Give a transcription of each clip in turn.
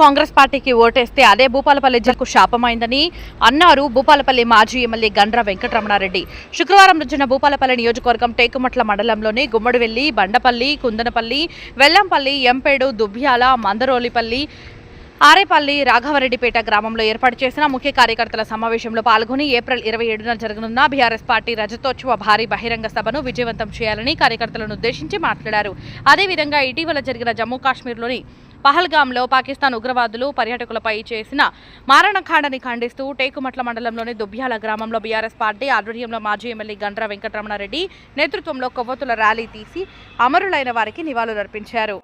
కాంగ్రెస్ పార్టీకి ఓటేస్తే అదే భూపాలపల్లి జిల్లాకు శాపమైందని అన్నారు భూపాలపల్లి మాజీ ఎమ్మెల్యే గండ్ర వెంకటరమణారెడ్డి. శుక్రవారం రోజున భూపాలపల్లి నియోజకవర్గం టేకుమట్ల మండలంలోని గుమ్మడివెల్లి బండపల్లి కుందనపల్లి వెల్లంపల్లి ఎంపేడు దుబ్యాల మందరోలిపల్లి ఆరేపల్లి రాఘవరెడ్డిపేట గ్రామంలో ఏర్పాటు చేసిన ముఖ్య కార్యకర్తల సమావేశంలో పాల్గొని ఏప్రిల్ ఇరవై ఏడున జరగనున్న బీఆర్ఎస్ పార్టీ రజతోత్సవ భారీ బహిరంగ సభను విజయవంతం చేయాలని కార్యకర్తలను ఉద్దేశించి మాట్లాడారు. అదేవిధంగా ఇటీవల జరిగిన జమ్మూ కాశ్మీర్లోని పహల్గాంలో పాకిస్తాన్ ఉగ్రవాదులు పర్యాటకులపై చేసిన మారణకాండని ఖండిస్తూ టేకుమట్ల మండలంలోని దుబ్యాల గ్రామంలో బీఆర్ఎస్ పార్టీ ఆధ్వర్యంలో మాజీ ఎమ్మెల్యే గండ్ర వెంకటరమణారెడ్డి నేతృత్వంలో కొవ్వొత్తుల ర్యాలీ తీసి అమరులైన వారికి నివాళులర్పించారు.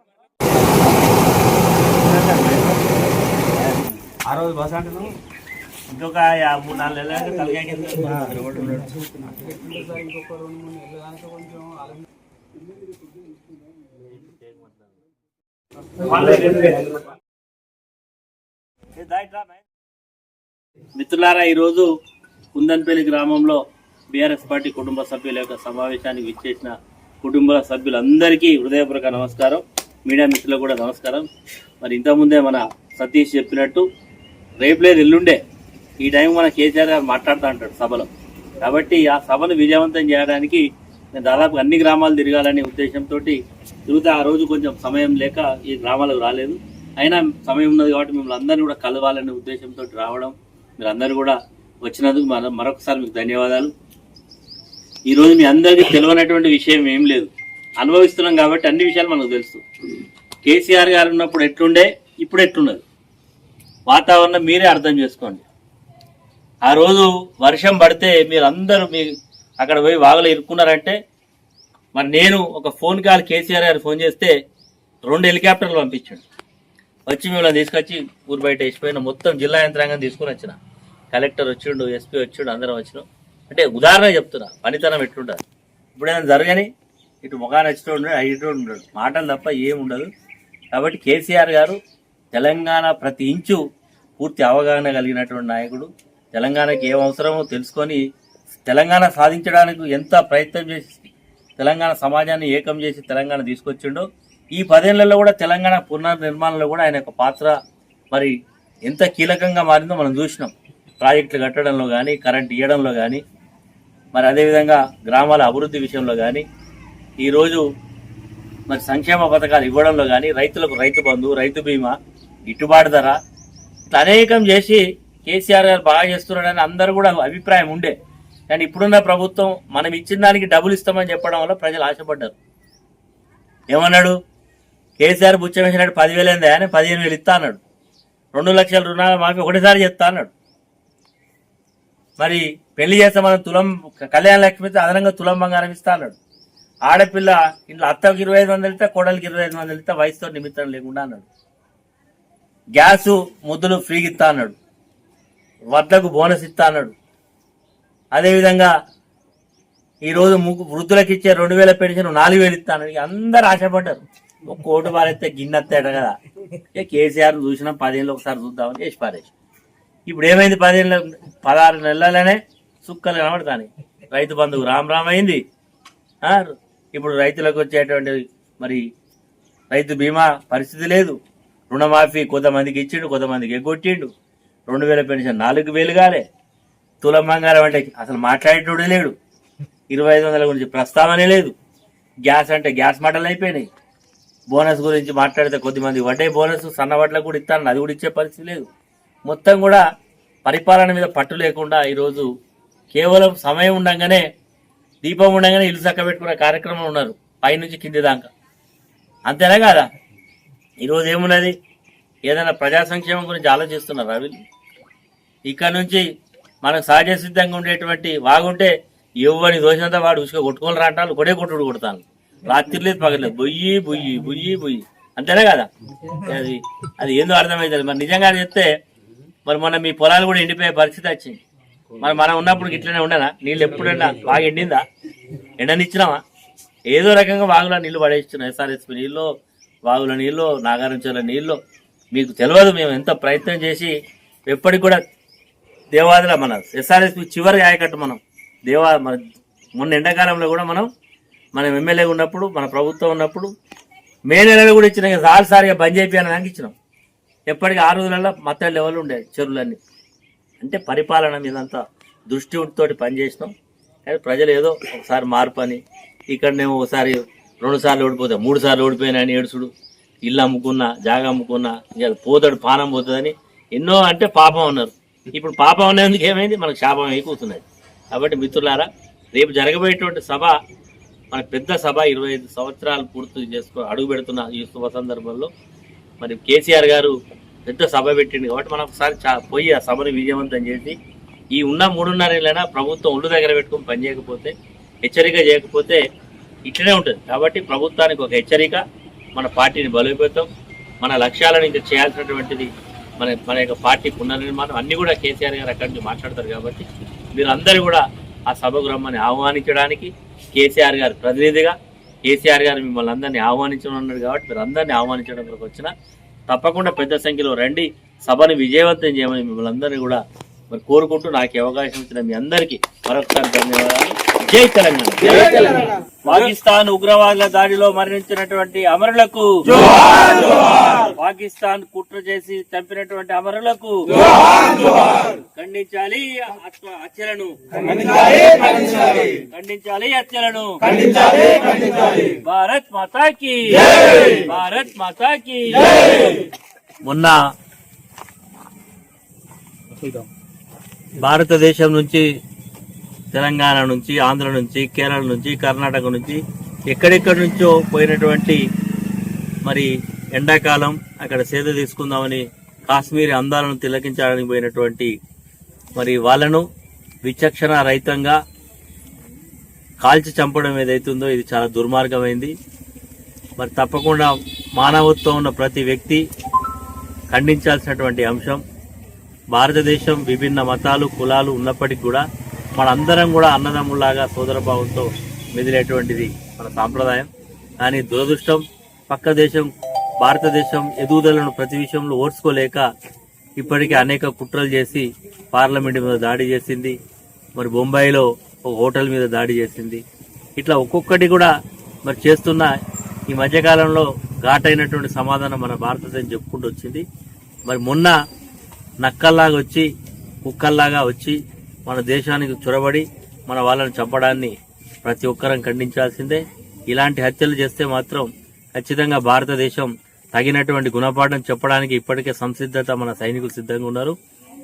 ఆ రోజు బస్ అంటున్నావు ఇంకొక మూడు నాలుగు నెలలు తలకాయ మిత్రులారా ఈరోజు కుందన్పల్లి గ్రామంలో బీఆర్ఎస్ పార్టీ కుటుంబ సభ్యుల యొక్క సమావేశానికి విచ్చేసిన కుటుంబ సభ్యులందరికీ హృదయపూర్వక నమస్కారం. మీడియా మిత్రులకు కూడా నమస్కారం. మరి ఇంతకుముందే మన సతీష్ చెప్పినట్టు రేపు లేదు ఎల్లుండే. ఈ టైం మన కేసీఆర్ గారు మాట్లాడుతూ ఉంటాడు సభలో. కాబట్టి ఆ సభను విజయవంతం చేయడానికి నేను దాదాపు అన్ని గ్రామాలు తిరగాలనే ఉద్దేశంతో తిరుగుతా. ఆ రోజు కొంచెం సమయం లేక ఈ గ్రామాలకు రాలేదు. అయినా సమయం ఉన్నది కాబట్టి మిమ్మల్ని అందరినీ కూడా కలవాలనే ఉద్దేశంతో రావడం మీరు కూడా వచ్చినందుకు మన మరొకసారి మీకు ధన్యవాదాలు. ఈరోజు మీ అందరికీ తెలియనటువంటి విషయం ఏం లేదు. అనుభవిస్తున్నాం కాబట్టి అన్ని విషయాలు మనకు తెలుసు. కేసీఆర్ గారు ఉన్నప్పుడు ఎట్లుండే? ఇప్పుడు ఎట్లున్నది? వాతావరణం మీరే అర్థం చేసుకోండి. ఆ రోజు వర్షం పడితే మీరు అందరూ మీ అక్కడ పోయి వాగులో ఇరుక్కున్నారంటే మరి నేను ఒక ఫోన్ కాల్ కేసీఆర్ గారు ఫోన్ చేస్తే రెండు హెలికాప్టర్లు పంపించాడు. వచ్చి మిమ్మల్ని తీసుకొచ్చి ఊరు బయట వేసిపోయిన మొత్తం జిల్లా యంత్రాంగం తీసుకుని వచ్చిన. కలెక్టర్ వచ్చిండు ఎస్పీ వచ్చిండు అందరం వచ్చినాం. అంటే ఉదాహరణ చెప్తున్నా పనితనం ఎట్లుంటుంది ఇప్పుడైనా జరగని? ఇటు ముఖాన్ని వచ్చినోడు ఉండడు ఇటు ఉండడు మాటలు తప్ప ఏం ఉండదు. కాబట్టి కేసీఆర్ గారు తెలంగాణ ప్రతి ఇంచు పూర్తి అవగాహన కలిగినటువంటి నాయకుడు. తెలంగాణకి ఏం అవసరమో తెలుసుకొని తెలంగాణ సాధించడానికి ఎంత ప్రయత్నం చేసి తెలంగాణ సమాజాన్ని ఏకం చేసి తెలంగాణ తీసుకొచ్చిండో ఈ పదేళ్ళలో కూడా తెలంగాణ పునర్నిర్మాణంలో కూడా ఆయన యొక్క పాత్ర మరి ఎంత కీలకంగా మారిందో మనం చూసినాం. ప్రాజెక్టులు కట్టడంలో కానీ కరెంట్ ఇవ్వడంలో కానీ మరి అదేవిధంగా గ్రామాల అభివృద్ధి విషయంలో కానీ ఈరోజు మరి సంక్షేమ పథకాలు ఇవ్వడంలో కానీ రైతులకు రైతు బంధు రైతు బీమా గిట్టుబాటు ధర ఇట్లా అనేకం చేసి కేసీఆర్ గారు బాగా చేస్తున్నాడని అందరూ కూడా అభిప్రాయం ఉండే. కానీ ఇప్పుడున్న ప్రభుత్వం మనం ఇచ్చిన దానికి డబ్బులు ఇస్తామని చెప్పడం వల్ల ప్రజలు ఆశపడ్డారు. ఏమన్నాడు? కేసీఆర్ బుచ్చం వేసినట్టు పదివేలు అయిందా అని పదిహేను వేలు ఇస్తా అన్నాడు. రెండు లక్షల రుణాలు మాఫీ ఒకటిసారి చెప్తా అన్నాడు. మరి పెళ్ళి చేస్తే మనం తులం కళ్యాణ లక్ష్మి అదనంగా తులం బంగారం ఇస్తా అన్నాడు. ఆడపిల్ల ఇంట్లో అత్తకి ఇరవై ఐదు వందలు ఇస్తే కోడలికి ఇరవై ఐదు వందలు ఇస్తే వయసుతో నిమిత్తం లేకుండా అన్నాడు. గ్యాసు ముద్దులు ఫ్రీగా ఇస్తా అన్నాడు. వద్దకు బోనస్ ఇస్తా అన్నాడు. అదేవిధంగా ఈరోజు ముగ్గు వృద్ధులకు ఇచ్చే రెండు వేల పెన్షన్ నాలుగు వేలు ఇస్తా అన్నాడు. అందరు ఆశపడ్డారు. ఒక కోటి వారైతే గిన్నెత్తాడు కదా. ఇక కేసీఆర్ చూసినా పదేళ్ళు ఒకసారి చూద్దామని చేసి పారేసి ఇప్పుడు ఏమైంది పదిహేను పదహారు నెలలనే సుక్కలు కనబడతాయి రైతు బంధువు రామ్ రామ్ అయింది. ఆ, ఇప్పుడు రైతులకు వచ్చేటువంటి మరి రైతు బీమా పరిస్థితి లేదు. రుణమాఫీ కొంతమందికి ఇచ్చిండు కొంతమందికి ఎగ్గొట్టిండు. రెండు వేల పెన్షన్ నాలుగు వేలు కాలే. తులం బంగారం అంటే అసలు మాట్లాడేటోడే లేడు. ఇరవై ఐదు వందల గురించి ప్రస్తావనే లేదు. గ్యాస్ అంటే గ్యాస్ మటలు అయిపోయినాయి. బోనస్ గురించి మాట్లాడితే కొద్దిమంది వడ్డే బోనస్ సన్న వడ్లకు కూడా ఇస్తాను అది కూడా ఇచ్చే పరిస్థితి లేదు. మొత్తం కూడా పరిపాలన మీద పట్టు లేకుండా ఈరోజు కేవలం సమయం ఉండగానే దీపం ఉండగానే ఇల్లు చక్క పెట్టుకునే కార్యక్రమం ఉన్నారు. పైనుంచి కింది దాకా. అంతేనా కాదా? ఈరోజు ఏమున్నది? ఏదైనా ప్రజా సంక్షేమం గురించి ఆలోచిస్తున్నారా వీళ్ళు? ఇక్కడ నుంచి మనకు సహజ సిద్ధంగా ఉండేటువంటి వాగుంటే ఎవరిని దోషంతా వాడు ఉసుక కొట్టుకొని రాటాలు కొడే కొట్టుడు కొడతాను రాత్రి లేదు పగలేదు బొయ్యి బొయ్యి బొయ్యి బొయ్యి. అంతేనా కదా? అది అది ఏందో అర్థమవుతుంది మరి నిజంగా చెప్తే మరి మొన్న మీ పొలాలు కూడా ఎండిపోయే పరిస్థితి వచ్చింది. మరి మనం ఉన్నప్పుడు ఇట్లనే ఉండనా? నీళ్ళు ఎప్పుడైనా బాగా ఎండిందా? ఎండనిచ్చినామా ఏదో రకంగా వాగులో నీళ్ళు పడేస్తున్నాం ఎస్ఆర్ఎస్పి నీళ్ళు వాగుల నీళ్ళు నాగారం నీళ్ళు మీకు తెలియదు మేము ఎంత ప్రయత్నం చేసి ఎప్పటికి కూడా దేవాదుల మన ఎస్ఆర్ఎస్పి చివరి ఆయకట్టు మనం. దేవా మన మొన్న ఎండాకాలంలో కూడా మనం మనం ఎమ్మెల్యే ఉన్నప్పుడు మన ప్రభుత్వం ఉన్నప్పుడు మే నెలలో కూడా ఇచ్చిన సార్ సారిగా బంద్ చేయాలని ఇచ్చినాం. ఎప్పటికీ ఆ రోజులలో మత లెవెల్ ఉండేది చెరువులన్నీ. అంటే పరిపాలన మీద అంతా దృష్టి తోటి పనిచేసినాం. కానీ ప్రజలు ఏదో ఒకసారి మార్పు అని ఇక్కడనేమో ఒకసారి రెండు సార్లు ఓడిపోతా మూడు సార్లు ఓడిపోయినాయని ఏడుచుడు ఇల్లు అమ్ముకున్నా జాగా అమ్ముకున్నా ఇంకా పోతాడు పానం పోతుందని ఎన్నో అంటే పాపం అన్నారు. ఇప్పుడు పాపం అనేందుకు ఏమైంది? మనకు శాపం అయిపోతున్నది. కాబట్టి మిత్రులారా రేపు జరగబోయేటువంటి సభ మన పెద్ద సభ ఇరవై ఐదు సంవత్సరాలు పూర్తి చేసుకో అడుగు పెడుతున్న ఈ శుభ సందర్భంలో మరి కేసీఆర్ గారు పెద్ద సభ పెట్టింది కాబట్టి మనం ఒకసారి చా పోయి ఆ సభను విజయవంతం చేసి ఈ ఉన్న మూడున్నర ఏళ్ళైనా ప్రభుత్వం ఒళ్ళు దగ్గర పెట్టుకుని పని చేయకపోతే హెచ్చరిక చేయకపోతే ఇట్లనే ఉంటుంది. కాబట్టి ప్రభుత్వానికి ఒక హెచ్చరిక మన పార్టీని బలోపేతం మన లక్ష్యాలను ఇంకా చేయాల్సినటువంటిది మన మన యొక్క పార్టీ పునర్నిర్మాణం అన్నీ కూడా కేసీఆర్ గారు అక్కడి నుంచి మాట్లాడతారు కాబట్టి మీరందరూ కూడా ఆ సభకు రమ్మని ఆహ్వానించడానికి కేసీఆర్ గారి ప్రతినిధిగా కేసీఆర్ గారు మిమ్మల్ని అందరినీ ఆహ్వానించడం కాబట్టి మీరు అందరినీ ఆహ్వానించడం కొరకు వచ్చిన తప్పకుండా పెద్ద సంఖ్యలో రండి. సభను విజయవంతం చేయమని మిమ్మల్ని అందరినీ కూడా మరి కోరుకుంటూ నాకు అవకాశం ఇచ్చిన మీ అందరికీ మరొకసారి ధన్యవాదాలు. జై తెలంగాణ పాకిస్తాన్ ఉగ్రవాదుల దాడిలో మరణించినటువంటి అమరులకు పాకిస్తాన్ కుట్ర చేసి చంపినటువంటి అమరులకు ఖండించాలి హత్య- హత్యలను. ఖండించాలి హత్యలను. భారత్ మాతాకి. భారత్ మాతాకి. మొన్న భారతదేశం నుంచి తెలంగాణ నుంచి ఆంధ్ర నుంచి కేరళ నుంచి కర్ణాటక నుంచి ఎక్కడెక్కడి నుంచో పోయినటువంటి మరి ఎండాకాలం అక్కడ సేద తీసుకుందామని కాశ్మీర్ అందాలను తిలకించడానికి పోయినటువంటి మరి వాళ్ళను విచక్షణ రహితంగా కాల్చి చంపడం ఏదైతుందో ఇది చాలా దుర్మార్గమైంది. మరి తప్పకుండా మానవత్వం ఉన్న ప్రతి వ్యక్తి ఖండించాల్సినటువంటి అంశం. భారతదేశం విభిన్న మతాలు కులాలు ఉన్నప్పటికీ కూడా మనందరం కూడా అన్నదమ్ములాగా సోదరభావంతో మెదిలేటువంటిది మన సాంప్రదాయం. కానీ దురదృష్టం పక్క దేశం భారతదేశం ఎదుగుదలను ప్రతి విషయంలో ఓర్చుకోలేక ఇప్పటికే అనేక కుట్రలు చేసి పార్లమెంట్ మీద దాడి చేసింది. మరి బొంబాయిలో ఒక హోటల్ మీద దాడి చేసింది. ఇట్లా ఒక్కొక్కటి కూడా మరి చేస్తున్న ఈ మధ్యకాలంలో ఘాటైనటువంటి సమాధానం మన భారతదేశం చెప్పుకుంటూ వచ్చింది. మరి మొన్న నక్కల్లాగా వచ్చి కుక్కల్లాగా వచ్చి మన దేశానికి చొరబడి మన వాళ్ళని చంపడాన్ని ప్రతి ఒక్కరం ఖండించాల్సిందే. ఇలాంటి హత్యలు చేస్తే మాత్రం ఖచ్చితంగా భారతదేశం తగినటువంటి గుణపాఠం చెప్పడానికి ఇప్పటికే సంసిద్ధత మన సైనికులు సిద్ధంగా ఉన్నారు.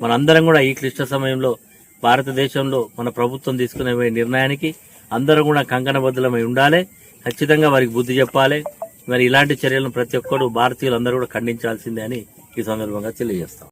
మనందరం కూడా ఈ క్లిష్ట సమయంలో భారతదేశంలో మన ప్రభుత్వం తీసుకునే నిర్ణయానికి అందరం కూడా కంకణబద్ధులమై ఉండాలి. ఖచ్చితంగా వారికి బుద్ధి చెప్పాలి. మరి ఇలాంటి చర్యలను ప్రతి ఒక్కరు భారతీయులందరూ కూడా ఖండించాల్సిందే అని ఈ సందర్భంగా తెలియజేస్తాం.